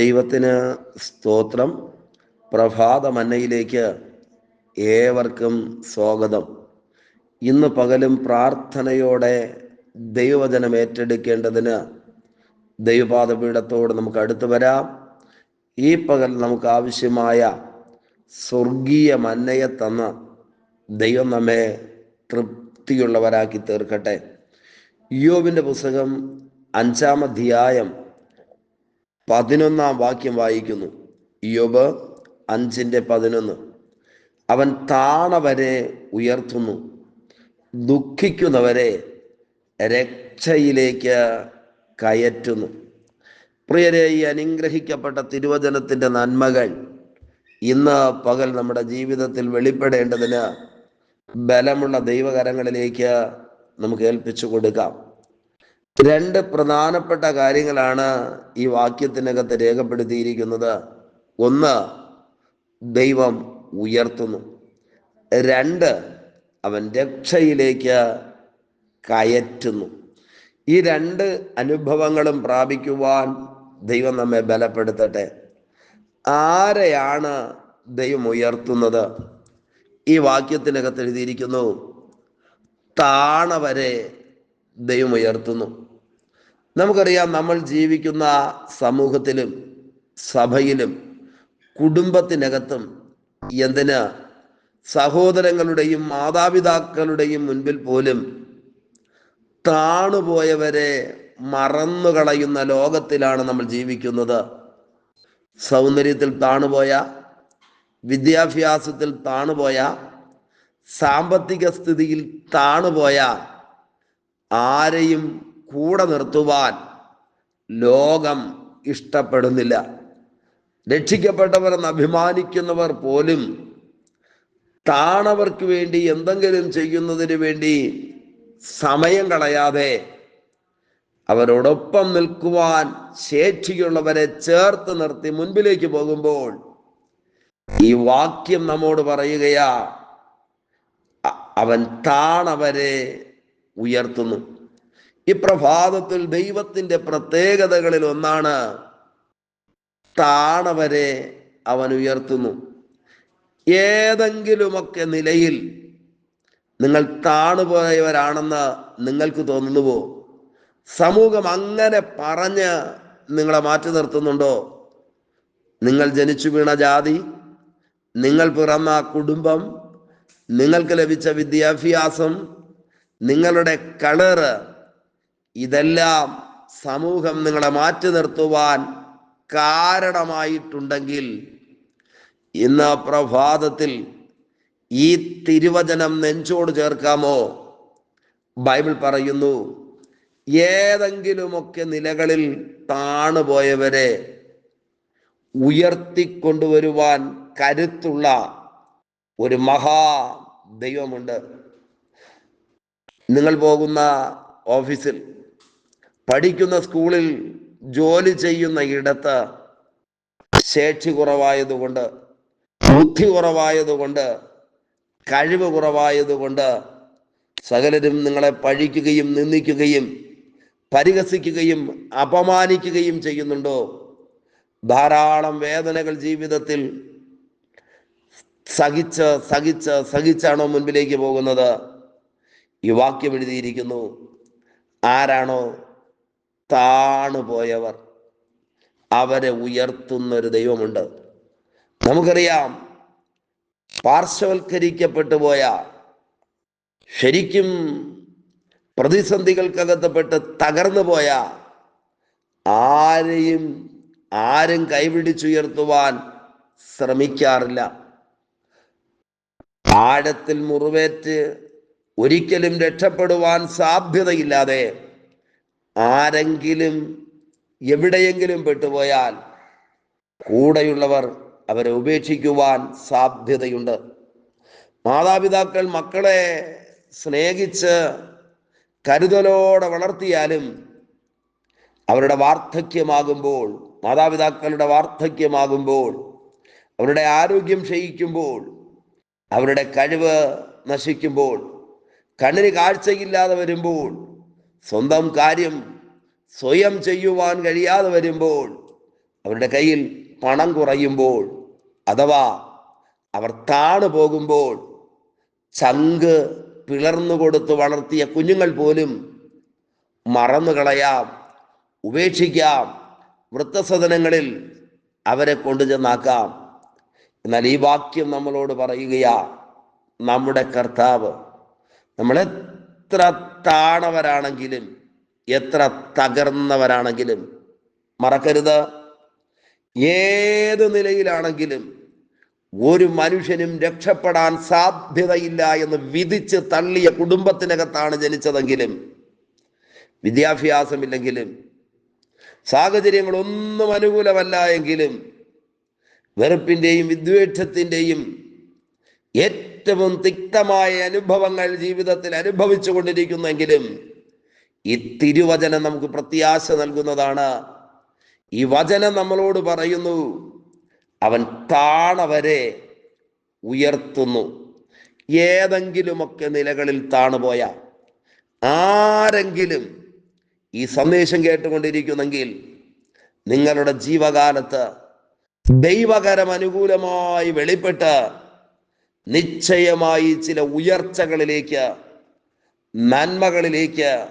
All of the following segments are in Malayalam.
ദൈവത്തിന് സ്തോത്രം. പ്രഭാത മന്നയിലേക്ക് ഏവർക്കും സ്വാഗതം. ഇന്ന് പകലും പ്രാർത്ഥനയോടെ ദൈവവചനം ഏറ്റെടുക്കേണ്ടതിന് ദൈവപാദപീഠത്തോട് നമുക്ക് അടുത്തു വരാം. ഈ പകൽ നമുക്ക് ആവശ്യമായ സ്വർഗീയ മന്നയെ തന്ന ദൈവം നമ്മെ തൃപ്തിയുള്ളവരാക്കി തീർക്കട്ടെ. യോബിന്റെ പുസ്തകം അഞ്ചാം അധ്യായം പതിനൊന്നാം വാക്യം വായിക്കുന്നു. യോബ് അഞ്ചിന്റെ പതിനൊന്ന്. അവൻ താണവരെ ഉയർത്തുന്നു. ദുഃഖിക്കുന്നവരെ രക്ഷയിലേക്ക് കയറ്റുന്നു. പ്രിയരെ ഈ അനുഗ്രഹിക്കപ്പെട്ട തിരുവചനത്തിന്റെ നന്മകൾ ഇന്ന് പകൽ നമ്മുടെ ജീവിതത്തിൽ വെളിപ്പെടേണ്ടതിന് ബലമുള്ള ദൈവകരങ്ങളിലേക്ക് നമുക്ക് ഏൽപ്പിച്ചു കൊടുക്കാം. രണ്ട് പ്രധാനപ്പെട്ട കാര്യങ്ങളാണ് ഈ വാക്യത്തിനകത്ത് രേഖപ്പെടുത്തിയിരിക്കുന്നത്. ഒന്ന് ദൈവം ഉയർത്തുന്നു. രണ്ട് അവൻ രക്ഷയിലേക്ക് കയറ്റുന്നു. ഈ രണ്ട് അനുഭവങ്ങളും പ്രാപിക്കുവാൻ ദൈവം നമ്മെ ബലപ്പെടുത്തട്ടെ. ആരെയാണ് ദൈവം ഉയർത്തുന്നത്? ഈ വാക്യത്തിനകത്ത് എഴുതിയിരിക്കുന്നു താണവരെ ദൈവം ഉയർത്തുന്നു. നമുക്കറിയാം നമ്മൾ ജീവിക്കുന്ന സമൂഹത്തിലും സഭയിലും കുടുംബത്തിനകത്തും എന്തിന് സഹോദരങ്ങളുടെയും മാതാപിതാക്കളുടെയും മുൻപിൽ പോലും താണുപോയവരെ മറന്നുകളയുന്ന ലോകത്തിലാണ് നമ്മൾ ജീവിക്കുന്നത്. സൗന്ദര്യത്തിൽ താണുപോയ വിദ്യാഭ്യാസത്തിൽ താണുപോയ സാമ്പത്തിക സ്ഥിതിയിൽ താണുപോയ ആരെയും കൂടെ നിർത്തുവാൻ ലോകം ഇഷ്ടപ്പെടുന്നില്ല. രക്ഷിക്കപ്പെട്ടവർ എന്ന് അഭിമാനിക്കുന്നവർ പോലും താണവർക്ക് വേണ്ടി എന്തെങ്കിലും ചെയ്യുന്നതിന് വേണ്ടി സമയം കളയാതെ അവരോടൊപ്പം നിൽക്കുവാൻ ശേഷിയുള്ളവരെ ചേർത്ത് നിർത്തി മുൻപിലേക്ക് പോകുമ്പോൾ ഈ വാക്യം നമ്മോട് പറയുകയാ അവൻ താണവരെ ഉയർത്തുന്നു. ഈ പ്രഭാതത്തിൽ ദൈവത്തിന്റെ പ്രത്യേകതകളിൽ ഒന്നാണ് താണവരെ അവൻ ഉയർത്തുന്നു. ഏതെങ്കിലുമൊക്കെ നിലയിൽ നിങ്ങൾ താണുപോയവരാണെന്ന് നിങ്ങൾക്ക് തോന്നുന്നുവോ? സമൂഹം അങ്ങനെ പറഞ്ഞ് നിങ്ങളെ മാറ്റി നിർത്തുന്നുണ്ടോ? നിങ്ങൾ ജനിച്ചു വീണ ജാതി നിങ്ങൾ പിറന്ന കുടുംബം നിങ്ങൾക്ക് ലഭിച്ച വിദ്യാഭ്യാസം നിങ്ങളുടെ കളറ് ഇതെല്ലാം സമൂഹം നിങ്ങളെ മാറ്റി നിർത്തുവാൻ കാരണമായിട്ടുണ്ടെങ്കിൽ ഇന്ന് പ്രഭാതത്തിൽ ഈ തിരുവചനം നെഞ്ചോട് ചേർക്കാമോ? ബൈബിൾ പറയുന്നു ഏതെങ്കിലുമൊക്കെ നിലകളിൽ താണുപോയവരെ ഉയർത്തിക്കൊണ്ടുവരുവാൻ കരുത്തുള്ള ഒരു മഹാ ദൈവമുണ്ട്. നിങ്ങൾ പോകുന്ന ഓഫീസിൽ പഠിക്കുന്ന സ്കൂളിൽ ജോലി ചെയ്യുന്ന ഇടത്ത് ശേഷി കുറവായതുകൊണ്ട് ബുദ്ധി കുറവായതുകൊണ്ട് കഴിവ് കുറവായതുകൊണ്ട് സകലരും നിങ്ങളെ പഴിക്കുകയും നിന്ദിക്കുകയും പരിഹസിക്കുകയും അപമാനിക്കുകയും ചെയ്യുന്നുണ്ടോ? ധാരാളം വേദനകൾ ജീവിതത്തിൽ സഹിച്ച് സഹിച്ച് സഹിച്ചാണോ മുൻപിലേക്ക് പോകുന്നത്? ഈ വാക്യം എഴുതിയിരിക്കുന്നു. ആരാണോ താണുപോയവർ അവരെ ഉയർത്തുന്ന ഒരു ദൈവമുണ്ട്. നമുക്കറിയാം പാർശ്വവൽക്കരിക്കപ്പെട്ടു പോയ ശരിക്കും പ്രതിസന്ധികൾക്കകത്തപ്പെട്ട് തകർന്നു പോയ ആരെയും ആരും കൈപിടിച്ചുയർത്തുവാൻ ശ്രമിക്കാറില്ല. ആഴത്തിൽ മുറിവേറ്റ് ഒരിക്കലും രക്ഷപ്പെടുവാൻ സാധ്യതയില്ലാതെ ആരെങ്കിലും എവിടെയെങ്കിലും പെട്ടുപോയാൽ കൂടെയുള്ളവർ അവരെ ഉപേക്ഷിക്കുവാൻ സാധ്യതയുണ്ട്. മാതാപിതാക്കൾ മക്കളെ സ്നേഹിച്ച് കരുതലോടെ വളർത്തിയാലും അവരുടെ വാർദ്ധക്യമാകുമ്പോൾ മാതാപിതാക്കളുടെ വാർദ്ധക്യമാകുമ്പോൾ അവരുടെ ആരോഗ്യം ക്ഷയിക്കുമ്പോൾ അവരുടെ കഴിവ് നശിക്കുമ്പോൾ കണ്ണിന് കാഴ്ചയില്ലാതെ വരുമ്പോൾ സ്വന്തം കാര്യം സ്വയം ചെയ്യുവാൻ കഴിയാതെ വരുമ്പോൾ അവരുടെ കയ്യിൽ പണം കുറയുമ്പോൾ അഥവാ അവർ താണു പോകുമ്പോൾ ചങ്ക് പിളർന്നു കൊടുത്ത് വളർത്തിയ കുഞ്ഞുങ്ങൾ പോലും മറന്നു കളയാം ഉപേക്ഷിക്കാം വൃത്തസദനങ്ങളിൽ അവരെ കൊണ്ടുചെന്നാക്കാം എന്നാൽ ഈ വാക്യം നമ്മളോട് പറയുകയാ നമ്മുടെ കർത്താവ് നമ്മൾ എത്ര താണവരാണെങ്കിലും എത്ര തകർന്നവരാണെങ്കിലും മറക്കരുത്. ഏത് നിലയിലാണെങ്കിലും ഒരു മനുഷ്യനും രക്ഷപ്പെടാൻ സാധ്യതയില്ല എന്ന് വിധിച്ച് തള്ളിയ കുടുംബത്തിനകത്താണ് ജനിച്ചതെങ്കിലും വിദ്യാഭ്യാസമില്ലെങ്കിലും സാഹചര്യങ്ങളൊന്നും അനുകൂലമല്ല എങ്കിലും വെറുപ്പിന്റെയും വിദ്വേഷത്തിന്റെയും ഏറ്റവും തിക്തമായ അനുഭവങ്ങൾ ജീവിതത്തിൽ അനുഭവിച്ചു കൊണ്ടിരിക്കുന്നെങ്കിലും ഈ തിരുവചനം നമുക്ക് പ്രത്യാശ നൽകുന്നതാണ്. ഈ വചനം നമ്മളോട് പറയുന്നു അവൻ താണവരെ ഉയർത്തുന്നു. ഏതെങ്കിലുമൊക്കെ നിലകളിൽ താണുപോയ ആരെങ്കിലും ഈ സന്ദേശം കേട്ടുകൊണ്ടിരിക്കുന്നെങ്കിൽ നിങ്ങളുടെ ജീവകാലത്ത് ദൈവകരം അനുകൂലമായി വെളിപ്പെട്ട് നിശ്ചയമായി ചില ഉയർച്ചകളിലേക്ക് നന്മകളിലേക്ക്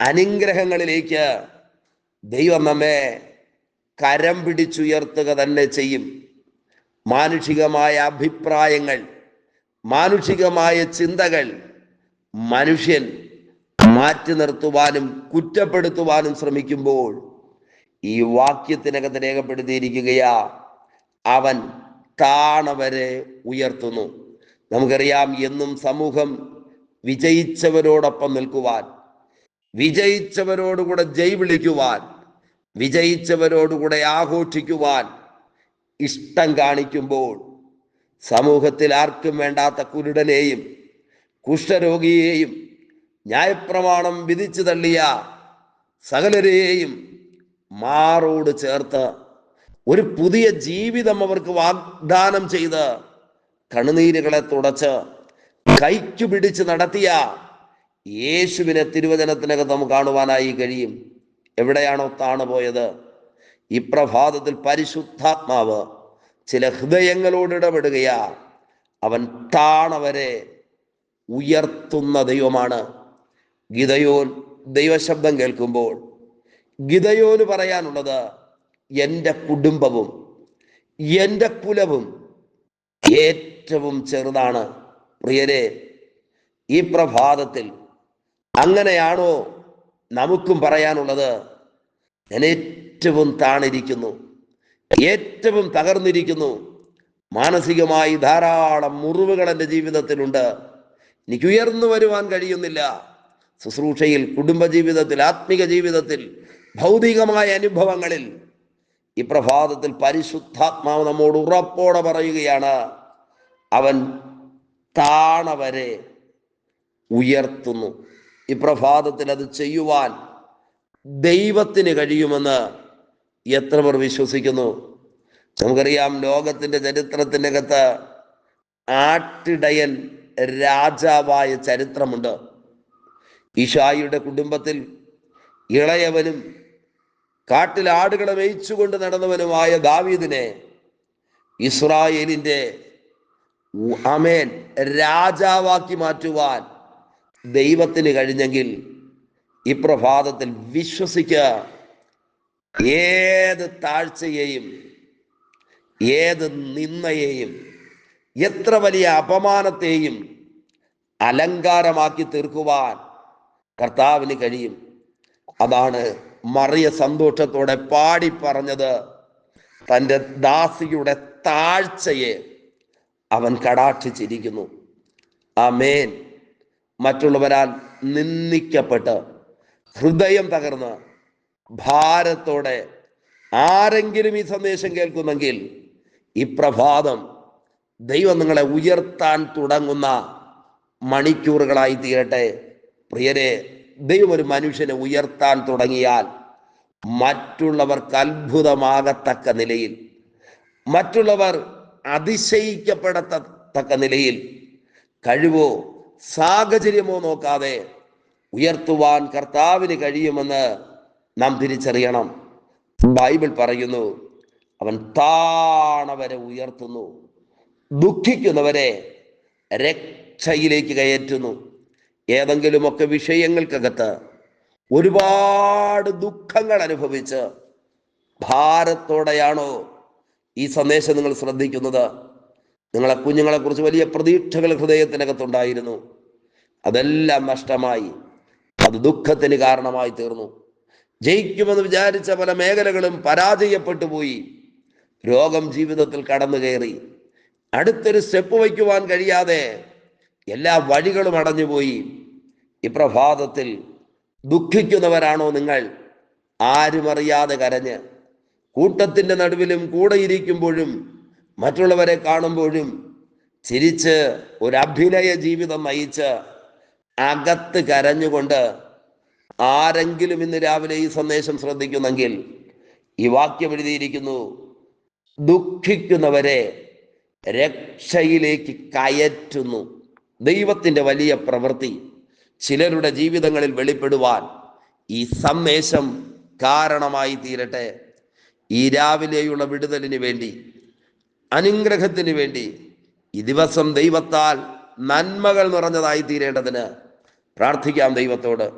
അനുഗ്രഹങ്ങളിലേക്ക് ദൈവം നമ്മെ കരം പിടിച്ചുയർത്തുക തന്നെ ചെയ്യും. മാനുഷികമായ അഭിപ്രായങ്ങൾ മാനുഷികമായ ചിന്തകൾ മനുഷ്യൻ മാറ്റി നിർത്തുവാനും കുറ്റപ്പെടുത്തുവാനും ശ്രമിക്കുമ്പോൾ ഈ വാക്യത്തിനകത്ത് രേഖപ്പെടുത്തിയിരിക്കുകയാ അവൻ താണവരെ ഉയർത്തുന്നു. നമുക്കറിയാം എന്നും സമൂഹം വിജയിച്ചവരോടൊപ്പം നിൽക്കുവാൻ വിജയിച്ചവരോടുകൂടെ ജയ് വിളിക്കുവാൻ വിജയിച്ചവരോടുകൂടെ ആഘോഷിക്കുവാൻ ഇഷ്ടം കാണിക്കുമ്പോൾ സമൂഹത്തിൽ ആർക്കും വേണ്ടാത്ത കുരുടനെയും കുഷ്ഠരോഗിയെയും ന്യായപ്രമാണം വിധിച്ചു തള്ളിയ സകലരെയും മാറോട് ചേർത്ത് ഒരു പുതിയ ജീവിതം അവർക്ക് വാഗ്ദാനം ചെയ്ത് കണ്ണുനീരുകളെ തുടച്ച് കൈക്കു പിടിച്ച് നടത്തിയ യേശുവിനെ തിരുവചനത്തിനകത്ത് നമുക്ക് കാണുവാനായി കഴിയും. എവിടെയാണോ താണുപോയത് ഈ പ്രഭാതത്തിൽ പരിശുദ്ധാത്മാവ് ചില ഹൃദയങ്ങളോട് ഇടപെടുകയാ. അവൻ താണവരെ ഉയർത്തുന്ന ദൈവമാണ്. ഗിതയോൻ ദൈവശബ്ദം കേൾക്കുമ്പോൾ ഗിതയോന് പറയാനുള്ളത് എന്റെ കുടുംബവും എന്റെ കുലവും ഏറ്റവും ചെറുതാണ്. പ്രിയരെ ഈ പ്രഭാതത്തിൽ അങ്ങനെയാണോ നമുക്കും പറയാനുള്ളത്? ഞാൻ ഏറ്റവും താണിരിക്കുന്നു ഏറ്റവും തകർന്നിരിക്കുന്നു. മാനസികമായി ധാരാളം മുറിവുകൾ എന്റെ ജീവിതത്തിലുണ്ട്. എനിക്ക് ഉയർന്നു വരുവാൻ കഴിയുന്നില്ല. ശുശ്രൂഷയിൽ കുടുംബജീവിതത്തിൽ ആത്മിക ജീവിതത്തിൽ ഭൗതികമായ അനുഭവങ്ങളിൽ ഈ പ്രഭാതത്തിൽ പരിശുദ്ധാത്മാവ് നമ്മോട് ഉറപ്പോടെ പറയുകയാണ് അവൻ താണവരെ ഉയർത്തുന്നു. ഈ പ്രഭാതത്തിൽ അത് ചെയ്യുവാൻ ദൈവത്തിന് കഴിയുമെന്ന് എത്ര പേർ വിശ്വസിക്കുന്നു? നമുക്കറിയാം ലോകത്തിന്റെ ചരിത്രത്തിനകത്ത് ആട്ടിടയൻ രാജാവായ ചരിത്രമുണ്ട്. ഇഷായിയുടെ കുടുംബത്തിൽ ഇളയവനും കാട്ടിൽ ആടുകളെ മേയിച്ചുകൊണ്ട് നടന്നവനുമായ ദാവീദിനെ ഇസ്രായേലിന്റെ അമേൻ രാജാവാക്കി മാറ്റുവാൻ ദൈവത്തിന് കഴിഞ്ഞെങ്കിൽ ഈ പ്രഭാതത്തിൽ വിശ്വസിക്കുക. ഏത് താഴ്ചയെയും ഏത് നിന്നയെയും എത്ര വലിയ അപമാനത്തെയും അലങ്കാരമാക്കി തീർക്കുവാൻ കർത്താവിന് കഴിയും. അതാണ് മറിയ സന്തോഷത്തോടെ പാടി പറഞ്ഞത് തന്റെ ദാസിയുടെ താഴ്ചയെ അവൻ കടാക്ഷിച്ചിരിക്കുന്നു. ആമേൻ. മറ്റുള്ളവരാൽ നിന്ദിക്കപ്പെട്ട് ഹൃദയം തകർന്ന് ഭാരത്തോടെ ആരെങ്കിലും ഈ സന്ദേശം കേൾക്കുന്നെങ്കിൽ ഈ പ്രഭാതം ദൈവം നിങ്ങളെ ഉയർത്താൻ തുടങ്ങുന്ന മണിക്കൂറുകളായി തീരട്ടെ. പ്രിയരെ ദൈവം ഒരു മനുഷ്യനെ ഉയർത്താൻ തുടങ്ങിയാൽ മറ്റുള്ളവർക്ക് അത്ഭുതമാകത്തക്ക നിലയിൽ മറ്റുള്ളവർ അതിശയിക്കപ്പെടത്തക്ക നിലയിൽ കഴിവോ സാഹചര്യമോ നോക്കാതെ ഉയർത്തുവാൻ കർത്താവിന് കഴിയുമെന്ന് നാം തിരിച്ചറിയണം. ബൈബിൾ പറയുന്നു അവൻ താണവരെ ഉയർത്തുന്നു ദുഃഖിക്കുന്നവരെ രക്ഷയിലേക്ക് കയറ്റുന്നു. ഏതെങ്കിലുമൊക്കെ വിഷയങ്ങൾക്കകത്ത് ഒരുപാട് ദുഃഖങ്ങൾ അനുഭവിച്ച് ഭാരത്തോടെയാണോ ഈ സന്ദേശം നിങ്ങൾ ശ്രദ്ധിക്കുന്നത്? നിങ്ങളെ കുഞ്ഞുങ്ങളെ കുറിച്ച് വലിയ പ്രതീക്ഷകൾ ഹൃദയത്തിനകത്തുണ്ടായിരുന്നു. അതെല്ലാം നഷ്ടമായി. അത് ദുഃഖത്തിന് കാരണമായി തീർന്നു. ജയിക്കുമെന്ന് വിചാരിച്ച പല മേഖലകളും പരാജയപ്പെട്ടു പോയി. രോഗം ജീവിതത്തിൽ കടന്നു കയറി അടുത്തൊരു സ്റ്റെപ്പ് വയ്ക്കുവാൻ കഴിയാതെ എല്ലാ വഴികളും അടഞ്ഞുപോയി ഈ പ്രഭാതത്തിൽ ദുഃഖിക്കുന്നവരാണോ നിങ്ങൾ? ആരുമറിയാതെ കരഞ്ഞ് കൂട്ടത്തിന്റെ നടുവിലും കൂടെ ഇരിക്കുമ്പോഴും മറ്റുള്ളവരെ കാണുമ്പോഴും ചിരിച്ച് ഒരു അഭിനയ ജീവിതം നയിച്ച് അകത്ത് കരഞ്ഞുകൊണ്ട് ആരെങ്കിലും ഇന്ന് രാവിലെ ഈ സന്ദേശം ശ്രദ്ധിക്കുന്നെങ്കിൽ ഈ വാക്യം എഴുതിയിരിക്കുന്നു ദുഃഖിക്കുന്നവരെ രക്ഷയിലേക്ക് കയറ്റുന്നു. ദൈവത്തിന്റെ വലിയ പ്രവൃത്തി ചിലരുടെ ജീവിതങ്ങളിൽ വെളിപ്പെടുവാൻ ഈ സന്ദേശം കാരണമായി തീരട്ടെ. ഈ രാവിലെയുള്ള വിടുതലിന് വേണ്ടി അനുഗ്രഹത്തിന് വേണ്ടി ഈ ദിവസം ദൈവത്താൽ നന്മകൾ നിറഞ്ഞതായി തീരേണ്ടതിന് പ്രാർത്ഥിക്കാം ദൈവത്തോട്.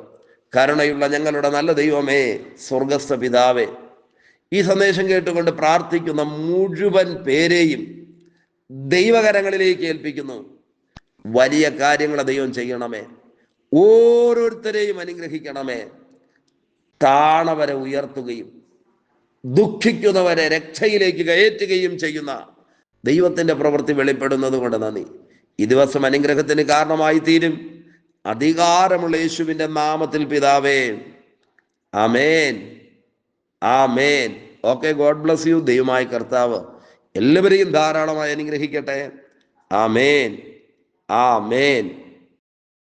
കരുണയുള്ള ഞങ്ങളുടെ നല്ല ദൈവമേ സ്വർഗസ്ഥ പിതാവേ ഈ സന്ദേശം കേട്ടുകൊണ്ട് പ്രാർത്ഥിക്കുന്ന മുഴുവൻ പേരെയും ദൈവകരങ്ങളിലേക്ക് ഏൽപ്പിക്കുന്നു. വലിയ കാര്യങ്ങൾ ദൈവം ചെയ്യണമേ. ഓരോരുത്തരെയും അനുഗ്രഹിക്കണമേ. താണവരെ ഉയർത്തുകയും ദുഃഖിക്കുന്നവരെ രക്ഷയിലേക്ക് കയറ്റുകയും ചെയ്യുന്ന ദൈവത്തിന്റെ പ്രവൃത്തി വെളിപ്പെടുന്നത് കൊണ്ട് നന്ദി. ഈ ദിവസം അനുഗ്രഹത്തിന് കാരണമായി തീരും അധികാരമുള്ള യേശുവിന്റെ നാമത്തിൽ പിതാവേ. ആമേൻ. ആമേൻ. Okay God bless you. ദൈവമായ കർത്താവ് എല്ലാവരെയും ധാരാളമായി അനുഗ്രഹിക്കട്ടെ. ആമേൻ. ആമേൻ